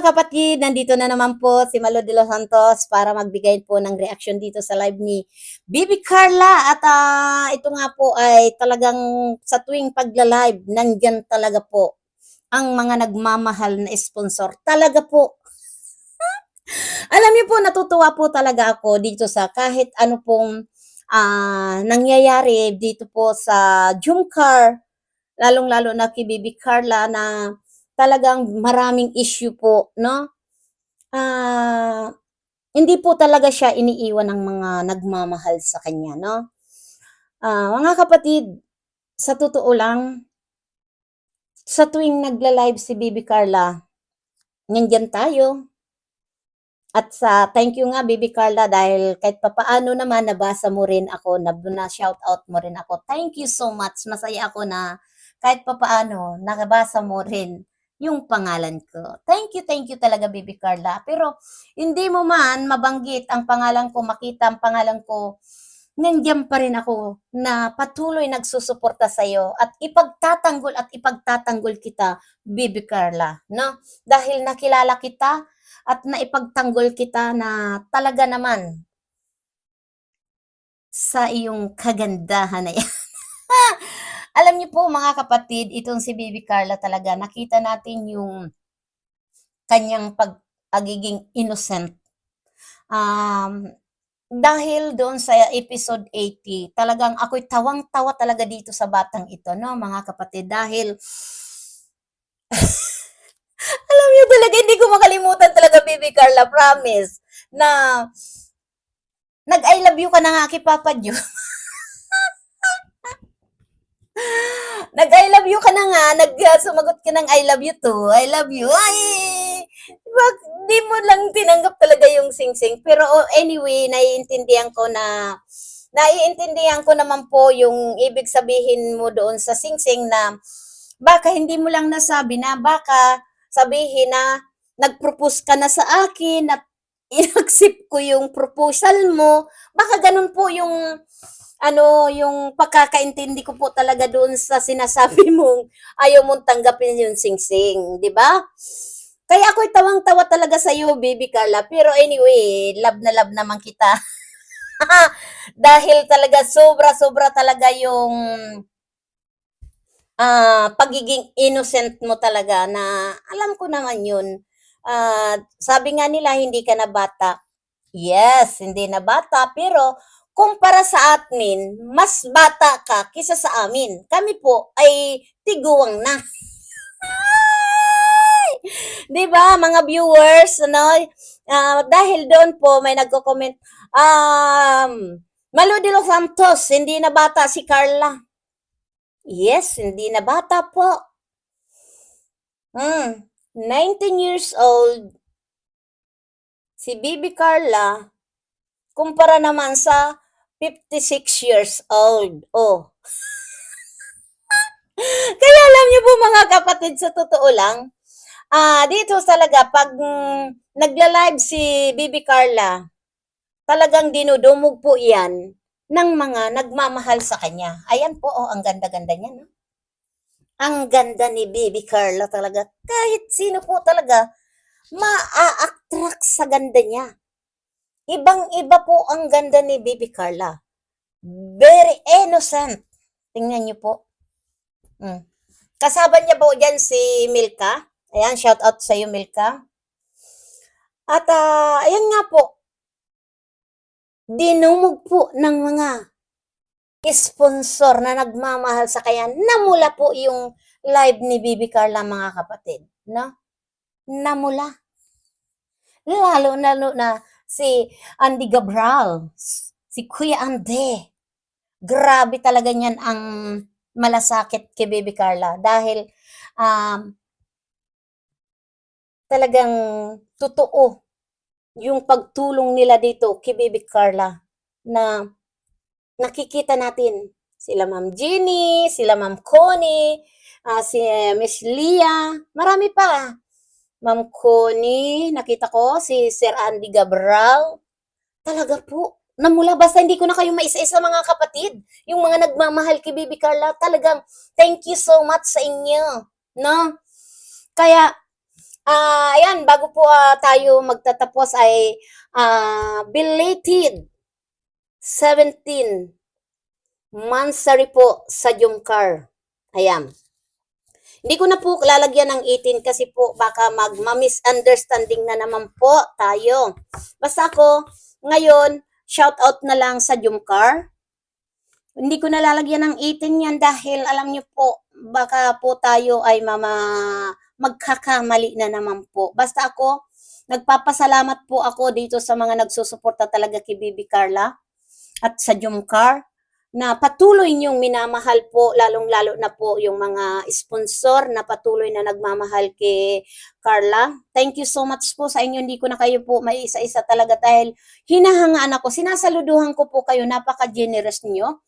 mga kapatid, nandito na naman po si Malo de los Santos para magbigay po ng reaction dito sa live ni Bibi Carla. At ah, ito nga po ay talagang sa tuwing pagla-live, nandyan talaga po ang mga nagmamahal na sponsor. Talaga po. Alam niyo po, natutuwa po talaga ako dito sa kahit ano pong ah, nangyayari dito po sa Jumcar, lalong-lalo na kay Bibi Carla na talagang maraming issue po, no? Ah, hindi po talaga siya iniiwan ng mga nagmamahal sa kanya, no? Ah, mga kapatid, sa totoo lang, sa tuwing nagla-live si Bibi Carla, nandyan tayo. At sa thank you nga Bibi Carla dahil kahit papaano naman nabasa mo rin ako, na, shout out mo rin ako. Thank you so much. Masaya ako na kahit papaano nakabasa mo rin yung pangalan ko. Thank you, thank you talaga, Bibi Carla. Pero hindi mo man mabanggit ang pangalan ko, makita ang pangalan ko, nandiyan pa rin ako na patuloy nagsusuporta sa iyo at ipagtatanggol at ipagtatanggol kita, Bibi Carla, no? Dahil nakilala kita at naipagtanggol kita na talaga naman sa iyong kagandahan na yan. Niyo po mga kapatid, itong si Bibi Carla talaga, nakita natin yung kanyang pagiging innocent. Um, dahil doon sa episode 80, talagang ako'y tawang-tawa talaga dito sa batang ito, no mga kapatid, dahil alam niyo talaga, hindi ko makalimutan talaga, Bibi Carla, promise, na nag-I love you ka na nga kay Papa Joe. Nag-I love you ka na nga, nag uh, ka ng I love you too. I love you. Ay, bak, di mo lang tinanggap talaga yung sing-sing. Pero oh, anyway, naiintindihan ko na naiintindihan ko naman po yung ibig sabihin mo doon sa sing-sing na baka hindi mo lang nasabi na baka sabihin na nag-propose ka na sa akin at inaccept ko yung proposal mo. Baka ganun po yung ano, yung pagkakaintindi ko po talaga doon sa sinasabi mong ayaw mong tanggapin yung sing-sing, di ba? Kaya ako'y tawang-tawa talaga sa iyo, baby Carla. Pero anyway, love na love naman kita. Dahil talaga sobra-sobra talaga yung ah pagiging innocent mo talaga na alam ko naman yun. Ah, sabi nga nila hindi ka na bata. Yes, hindi na bata pero kumpara sa amin, mas bata ka kisa sa amin. Kami po ay tiguwang na. 'Di ba, mga viewers, ano? ah, dahil doon po may nagko-comment, um, Malo de los Santos, hindi na bata si Carla. Yes, hindi na bata po. Hmm, 19 years old. Si Bibi Carla, kumpara naman sa 56 years old. Oh. Kaya alam niyo po mga kapatid, sa totoo lang, ah dito talaga, pag mm, nagla-live si Bibi Carla, talagang dinudumog po yan ng mga nagmamahal sa kanya. Ayan po, oh, ang ganda-ganda niya, no? Ang ganda ni Bibi Carla talaga. Kahit sino po talaga, maa-attract sa ganda niya. Ibang-iba po ang ganda ni Bibi Carla. Very innocent. Tingnan niyo po. Mm. Kasama niya po dyan si Milka. Ayan, shout out sa iyo, Milka. At ah, ayan nga po, dinumog po ng mga sponsor na nagmamahal sa kanya. Namula po yung live ni Bibi Carla, mga kapatid. No? Namula. Lalo na, na si Andy Gabral, si Kuya Ande. Grabe talaga niyan ang malasakit kay Baby Carla dahil um, talagang totoo yung pagtulong nila dito kay Baby Carla na nakikita natin sila Ma'am Jeannie, sila Ma'am Connie, ah, si eh, Miss Lia, marami pa. Ma'am Connie, nakita ko si Sir Andy Gabral. Talaga po, namula basta hindi ko na kayo maisa-isa mga kapatid. Yung mga nagmamahal kay Baby Carla, talagang thank you so much sa inyo. No? Kaya, Ah, ayan, bago po ah, tayo magtatapos ay ah, belated 17 mansary po sa Jumcar. Ayan. Hindi ko na po lalagyan ng 18 kasi po baka mag-misunderstanding na naman po tayo. Basta ako, ngayon, shout out na lang sa Jumcar. Hindi ko na lalagyan ng 18 yan dahil alam niyo po, baka po tayo ay mama magkakamali na naman po. Basta ako, nagpapasalamat po ako dito sa mga nagsusuporta talaga kay Bibi Carla at sa Jumcar na patuloy niyong minamahal po, lalong-lalo na po yung mga sponsor na patuloy na nagmamahal kay Carla. Thank you so much po sa inyo. Hindi ko na kayo po may isa-isa talaga dahil hinahangaan ako. Sinasaluduhan ko po kayo. Napaka-generous niyo.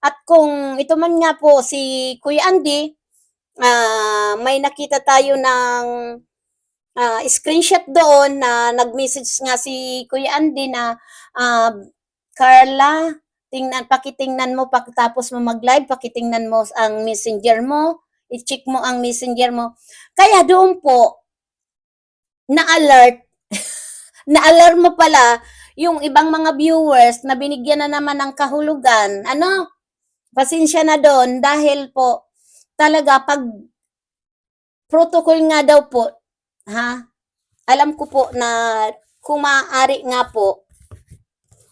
At kung ito man nga po si Kuya Andy, ah, may nakita tayo ng ah, screenshot doon na nag-message nga si Kuya Andy na ah, Carla, tingnan, pakitingnan mo pagkatapos mo mag-live, pakitingnan mo ang messenger mo, i-check mo ang messenger mo. Kaya doon po, na-alert, na-alert mo pala yung ibang mga viewers na binigyan na naman ng kahulugan. Ano? Pasensya na doon dahil po talaga pag protocol nga daw po, ha? Alam ko po na kung maaari nga po,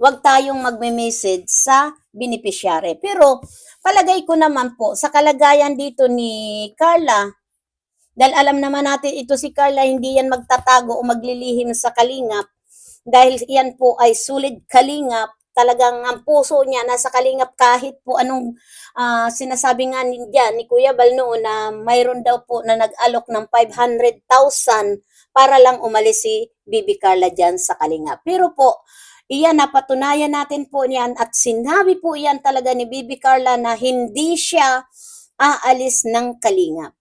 wag tayong magme-message sa beneficiary. Pero palagay ko naman po sa kalagayan dito ni Carla, dahil alam naman natin ito si Carla, hindi yan magtatago o maglilihim sa kalingap. Dahil yan po ay sulit kalingap, talagang ang puso niya nasa kalingap kahit po anong ah, sinasabi nga ni, dyan, ni Kuya Bal noon na mayroon daw po na nag-alok ng 500,000 para lang umalis si Bibi Carla dyan sa kalingap. Pero po, iyan napatunayan natin po niyan at sinabi po iyan talaga ni Bibi Carla na hindi siya aalis ng kalingap.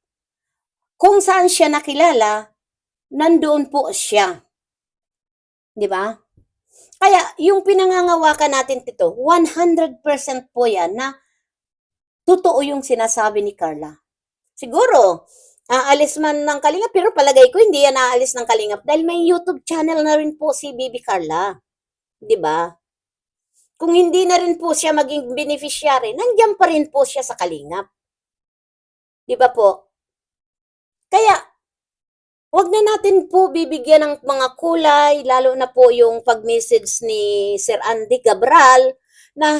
Kung saan siya nakilala, nandoon po siya. 'Di ba? Kaya yung pinangangawakan natin dito, 100% po yan na totoo yung sinasabi ni Carla. Siguro, aalis man ng kalingap, pero palagay ko hindi yan aalis ng kalingap dahil may YouTube channel na rin po si Bibi Carla. 'Di ba? Kung hindi na rin po siya maging beneficiary, nandiyan pa rin po siya sa kalingap. 'Di ba po? Kaya, wag na natin po bibigyan ng mga kulay, lalo na po yung pag-message ni Sir Andy Cabral na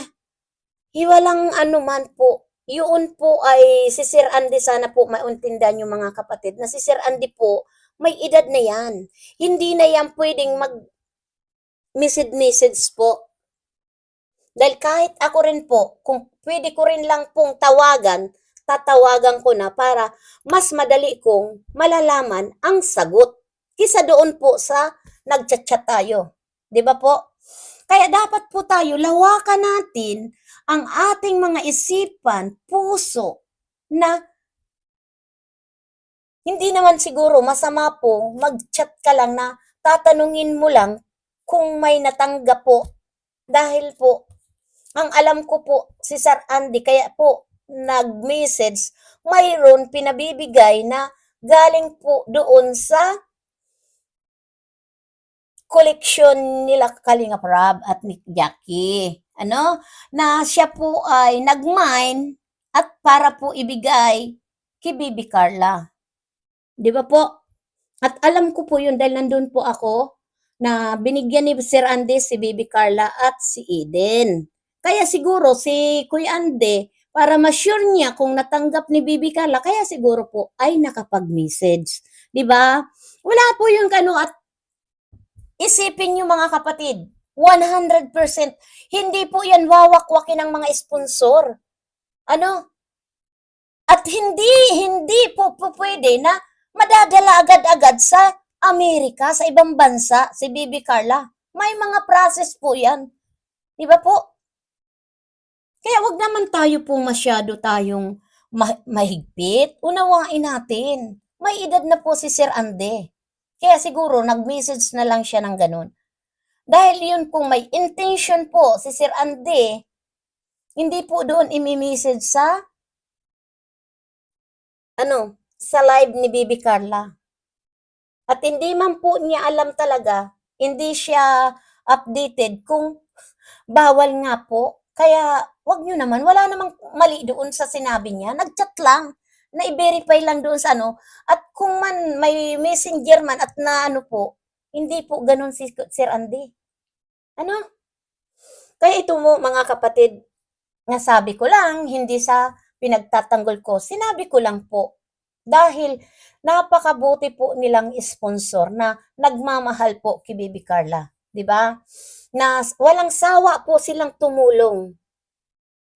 hiwalang ano man po, yun po ay si Sir Andy sana po maintindihan yung mga kapatid na si Sir Andy po may edad na yan. Hindi na yan pwedeng mag message po. Dahil kahit ako rin po, kung pwede ko rin lang pong tawagan, tatawagan ko na para mas madali kong malalaman ang sagot. Kisa doon po sa nagchat-chat tayo. 'Di ba po? Kaya dapat po tayo lawakan natin ang ating mga isipan, puso na hindi naman siguro masama po mag-chat ka lang na tatanungin mo lang kung may natanggap po. Dahil po, ang alam ko po, si Sir Andy, kaya po nag-message, mayroon pinabibigay na galing po doon sa koleksyon nila Kalinga Prab at ni Jackie. Ano? Na siya po ay nag-mine at para po ibigay kay Bibi Carla. Di ba po? At alam ko po yun dahil nandun po ako na binigyan ni Sir Andy si Bibi Carla at si Eden. Kaya siguro si Kuya Andy, para ma-sure niya kung natanggap ni Bibi Carla, kaya siguro po ay nakapag-message. ba? Wala po yung kano at isipin niyo mga kapatid, 100% hindi po yan wawakwakin ng mga sponsor. Ano? At hindi, hindi po, po pwede na madadala agad-agad sa Amerika, sa ibang bansa, si Bibi Carla. May mga process po yan. Di ba po? Kaya wag naman tayo pong masyado tayong ma- mahigpit. Unawain natin. May edad na po si Sir Ande. Kaya siguro nag-message na lang siya ng ganun. Dahil yun kung may intention po si Sir Ande, hindi po doon imi-message sa ano, sa live ni Bibi Carla. At hindi man po niya alam talaga, hindi siya updated kung bawal nga po. Kaya wag nyo naman, wala namang mali doon sa sinabi niya. Nag-chat lang, na i-verify lang doon sa ano. At kung man may messenger man at na ano po, hindi po ganun si Sir Andy. Ano? Kaya ito mo mga kapatid, nga sabi ko lang, hindi sa pinagtatanggol ko, sinabi ko lang po. Dahil napakabuti po nilang sponsor na nagmamahal po kay Baby Carla. 'Di ba? Na walang sawa po silang tumulong.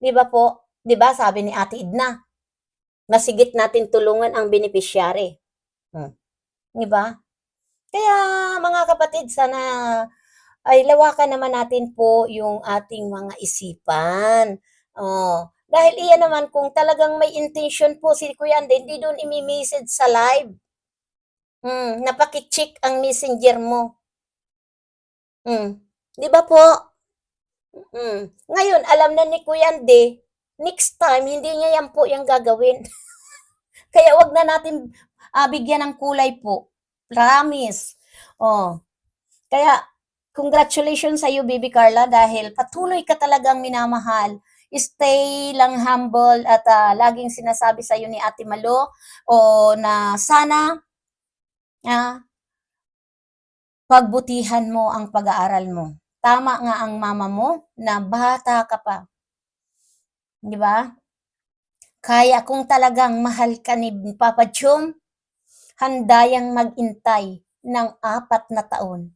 'Di ba po? 'Di ba sabi ni Ate Idna, masigit natin tulungan ang beneficiary. Hmm. 'Di ba? Kaya mga kapatid, sana ay lawakan naman natin po yung ating mga isipan. Oh, dahil iyan naman kung talagang may intention po si Kuya Andy, hindi doon imi-message sa live. Hmm, napaki-check ang messenger mo. Hmm, 'di ba po? Hmm. Ngayon, alam na ni Kuya Andy, next time hindi niya yan po yung gagawin. Kaya wag na natin ah, bigyan ng kulay po. Promise. Oh. Kaya congratulations sa iyo, Baby Carla, dahil patuloy ka talagang minamahal. Stay lang humble at ah, laging sinasabi sa iyo ni Ate Malo o na sana ah, pagbutihan mo ang pag-aaral mo. Tama nga ang mama mo na bata ka pa. Di ba? Kaya kung talagang mahal ka ni Papa Chum, handa yang magintay ng apat na taon.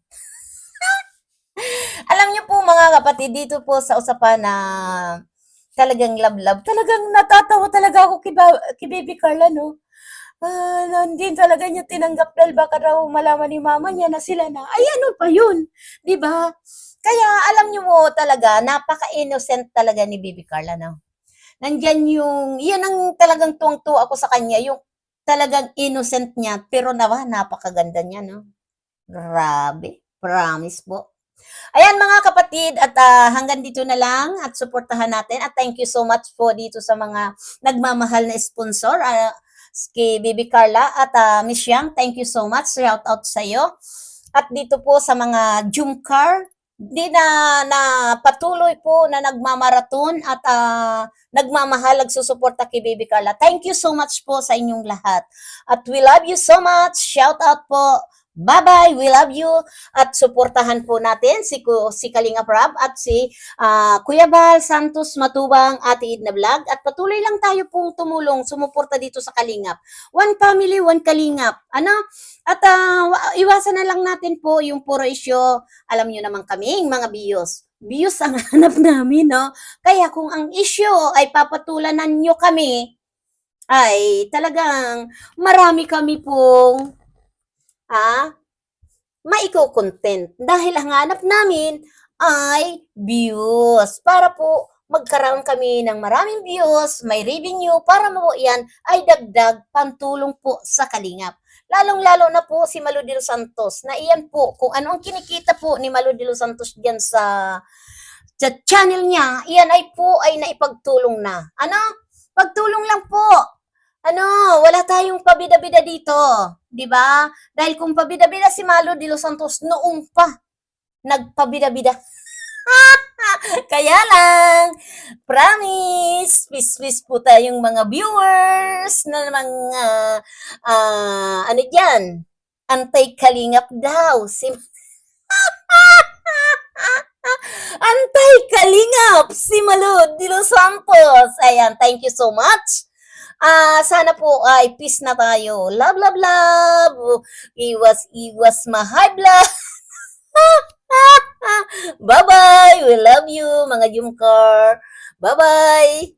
Alam niyo po mga kapatid, dito po sa usapan na talagang love-love, talagang natatawa talaga ako kay, ba- kay Baby Carla, no? Ah, na hindi talaga niya tinanggap dahil baka raw malaman ni mama niya na sila na, ay ano pa yun? Di ba? Kaya alam niyo mo talaga, napaka-innocent talaga ni Baby Carla, no? Nandyan yung, yan ang talagang tuwang-tuwa ako sa kanya, yung talagang innocent niya, pero nawa, napakaganda niya, no? Grabe, promise po. Ayan mga kapatid, at ah, hanggang dito na lang at suportahan natin. At thank you so much po dito sa mga nagmamahal na sponsor. ah, kay Baby Carla at ah, Miss Yang, thank you so much. Shout out sa iyo. At dito po sa mga Jumcar, di na, na patuloy po na nagmamaraton at ah, nagmamahal, nagsusuporta kay Baby Carla. Thank you so much po sa inyong lahat. At we love you so much. Shout out po. Bye-bye. We love you. At suportahan po natin si, si Kalinga Prab at si ah, Kuya Bal Santos Matubang, Ate Idna Vlog. At patuloy lang tayo pong tumulong, sumuporta dito sa Kalingap. One family, one Kalingap. Ano? At wa- iwasan na lang natin po yung puro isyo. Alam nyo naman kaming mga bios. Bios ang hanap namin, no? Kaya kung ang isyo ay papatulanan nyo kami, ay talagang marami kami pong ah, maiko-content. Dahil ang hanap namin ay views. Para po magkaroon kami ng maraming views, may revenue, para mo yan ay dagdag pantulong po sa kalingap. Lalong-lalo na po si Malu de los Santos, na iyan po, kung ano ang kinikita po ni Malu de los Santos diyan sa, sa channel niya, iyan ay po ay naipagtulong na. Ano? Pagtulong lang po. Ano, wala tayong pabida-bida dito, 'di ba? Dahil kung pabida-bida si Malo de los Santos noong pa nagpabida-bida. Kaya lang, promise, peace-peace po tayong mga viewers na mga, ah, ano dyan, antay-kalingap daw. Si Antay-kalingap si Malo de los Santos. Ayan, thank you so much. Ah, sana po ay peace na tayo. Love, love, love. Iwas, iwas, mahay blood. Bye-bye. We love you, mga Jumcar. Bye-bye.